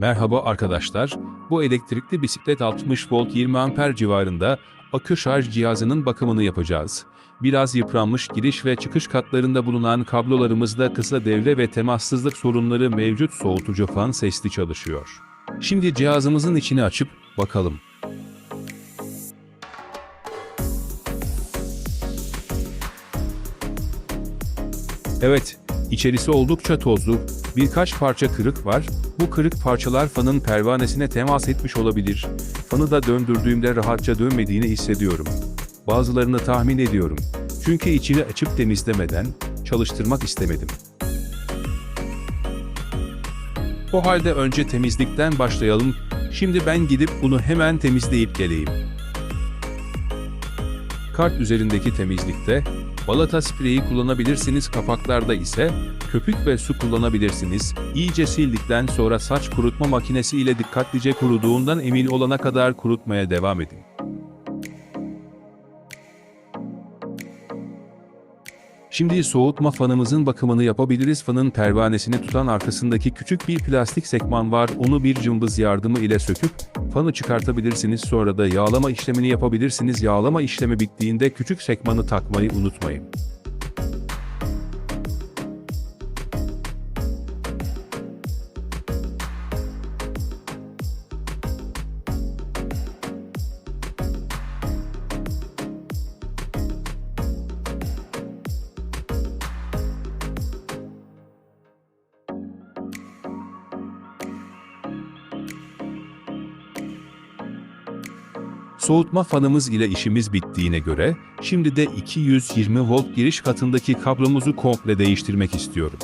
Merhaba arkadaşlar, bu elektrikli bisiklet 60 volt 20 amper civarında akü şarj cihazının bakımını yapacağız. Biraz yıpranmış giriş ve çıkış katlarında bulunan kablolarımızda kısa devre ve temassızlık sorunları mevcut soğutucu fan sesli çalışıyor. Şimdi cihazımızın içini açıp bakalım. Evet, içerisi oldukça tozlu, birkaç parça kırık var. Bu kırık parçalar fanın pervanesine temas etmiş olabilir. Fanı da döndürdüğümde rahatça dönmediğini hissediyorum. Bazılarını tahmin ediyorum. Çünkü içini açıp temizlemeden çalıştırmak istemedim. O halde önce temizlikten başlayalım. Şimdi ben gidip bunu hemen temizleyip geleyim. Kart üzerindeki temizlikte balata spreyi kullanabilirsiniz kapaklarda ise köpük ve su kullanabilirsiniz. İyice sildikten sonra saç kurutma makinesi ile dikkatlice kuruduğundan emin olana kadar kurutmaya devam edin. Şimdi soğutma fanımızın bakımını yapabiliriz. Fanın pervanesini tutan arkasındaki küçük bir plastik sekman var. Onu bir cımbız yardımı ile söküp fanı çıkartabilirsiniz. Sonra da yağlama işlemini yapabilirsiniz. Yağlama işlemi bittiğinde küçük sekmanı takmayı unutmayın. Soğutma fanımız ile işimiz bittiğine göre, şimdi de 220 volt giriş katındaki kablomuzu komple değiştirmek istiyorum.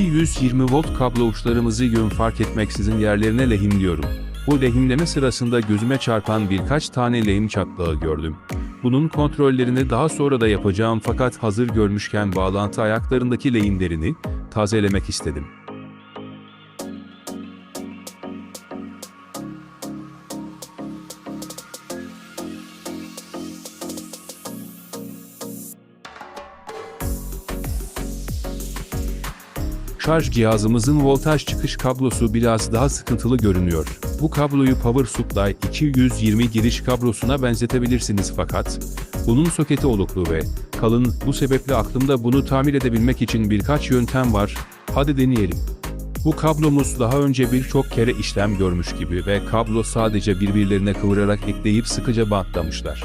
...220 volt kablo uçlarımızı yön fark etmeksizin yerlerine lehimliyorum. Bu lehimleme sırasında gözüme çarpan birkaç tane lehim çatlağı gördüm. Bunun kontrollerini daha sonra da yapacağım fakat hazır görmüşken bağlantı ayaklarındaki lehimlerini tazelemek istedim. Şarj cihazımızın voltaj çıkış kablosu biraz daha sıkıntılı görünüyor. Bu kabloyu Power Supply 220 giriş kablosuna benzetebilirsiniz fakat bunun soketi oluklu ve kalın bu sebeple aklımda bunu tamir edebilmek için birkaç yöntem var. Hadi deneyelim. Bu kablomuz daha önce birçok kere işlem görmüş gibi ve kablo sadece birbirlerine kıvırarak ekleyip sıkıca bantlamışlar.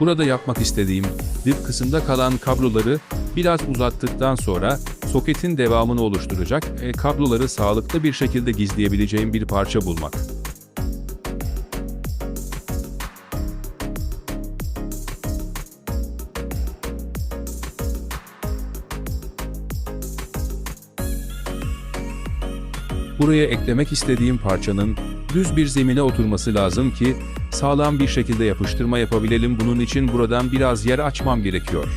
Burada yapmak istediğim, dip kısımda kalan kabloları biraz uzattıktan sonra soketin devamını oluşturacak e, kabloları sağlıklı bir şekilde gizleyebileceğim bir parça bulmak. Buraya eklemek istediğim parçanın düz bir zemine oturması lazım ki sağlam bir şekilde yapıştırma yapabilelim. Bunun için buradan biraz yer açmam gerekiyor.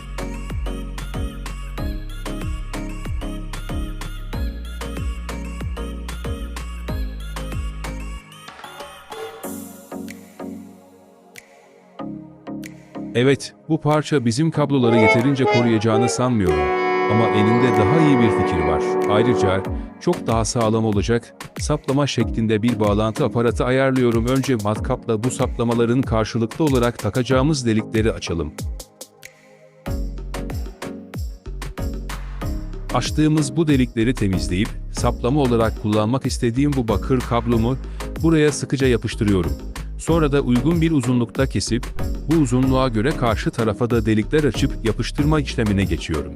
Evet, bu parça bizim kabloları yeterince koruyacağını sanmıyorum. Ama elinde daha iyi bir fikir var. Ayrıca çok daha sağlam olacak, saplama şeklinde bir bağlantı aparatı ayarlıyorum. Önce matkapla bu saplamaların karşılıklı olarak takacağımız delikleri açalım. Açtığımız bu delikleri temizleyip, saplama olarak kullanmak istediğim bu bakır kablomu buraya sıkıca yapıştırıyorum. Sonra da uygun bir uzunlukta kesip, bu uzunluğa göre karşı tarafa da delikler açıp yapıştırma işlemine geçiyorum.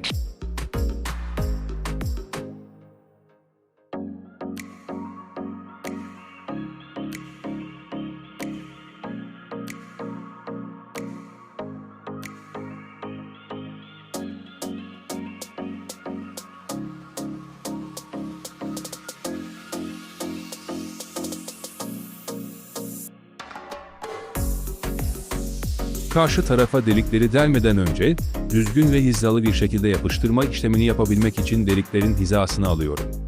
Karşı tarafa delikleri delmeden önce, düzgün ve hizalı bir şekilde yapıştırma işlemini yapabilmek için deliklerin hizasını alıyorum.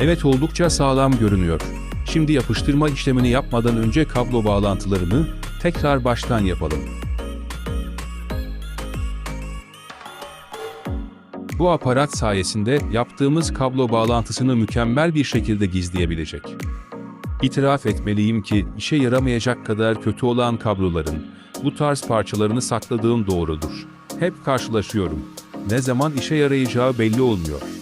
Evet oldukça sağlam görünüyor. Şimdi yapıştırma işlemini yapmadan önce kablo bağlantılarını tekrar baştan yapalım. Bu aparat sayesinde yaptığımız kablo bağlantısını mükemmel bir şekilde gizleyebilecek. İtiraf etmeliyim ki işe yaramayacak kadar kötü olan kabloların bu tarz parçalarını sakladığım doğrudur. Hep karşılaşıyorum. Ne zaman işe yarayacağı belli olmuyor.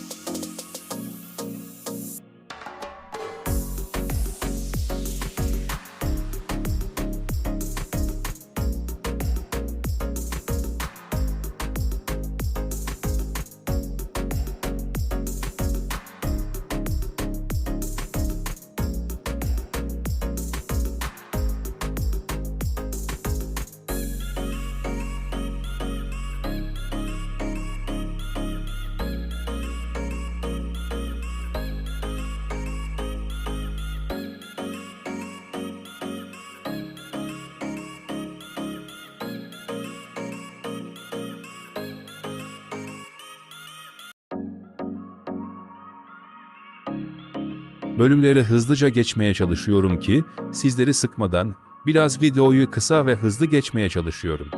Bölümleri hızlıca geçmeye çalışıyorum ki sizleri sıkmadan biraz videoyu kısa ve hızlı geçmeye çalışıyorum.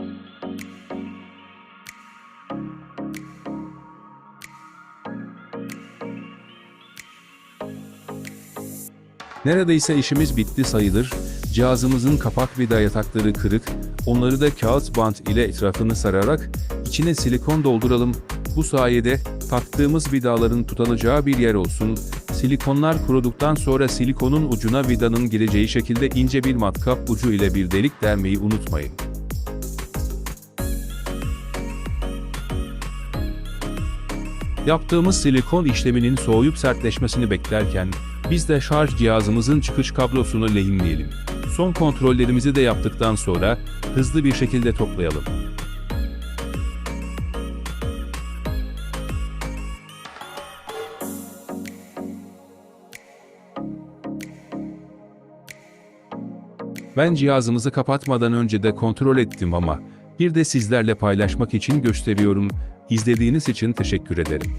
Neredeyse işimiz bitti sayılır. Cihazımızın kapak vida yatakları kırık, onları da kağıt bant ile etrafını sararak içine silikon dolduralım. Bu sayede taktığımız vidaların tutanacağı bir yer olsun. Silikonlar kuruduktan sonra silikonun ucuna vidanın gireceği şekilde ince bir matkap ucu ile bir delik dermeyi unutmayın. Yaptığımız silikon işleminin soğuyup sertleşmesini beklerken, biz de şarj cihazımızın çıkış kablosunu lehimleyelim. Son kontrollerimizi de yaptıktan sonra, hızlı bir şekilde toplayalım. Ben cihazımızı kapatmadan önce de kontrol ettim ama bir de sizlerle paylaşmak için gösteriyorum. İzlediğiniz için teşekkür ederim.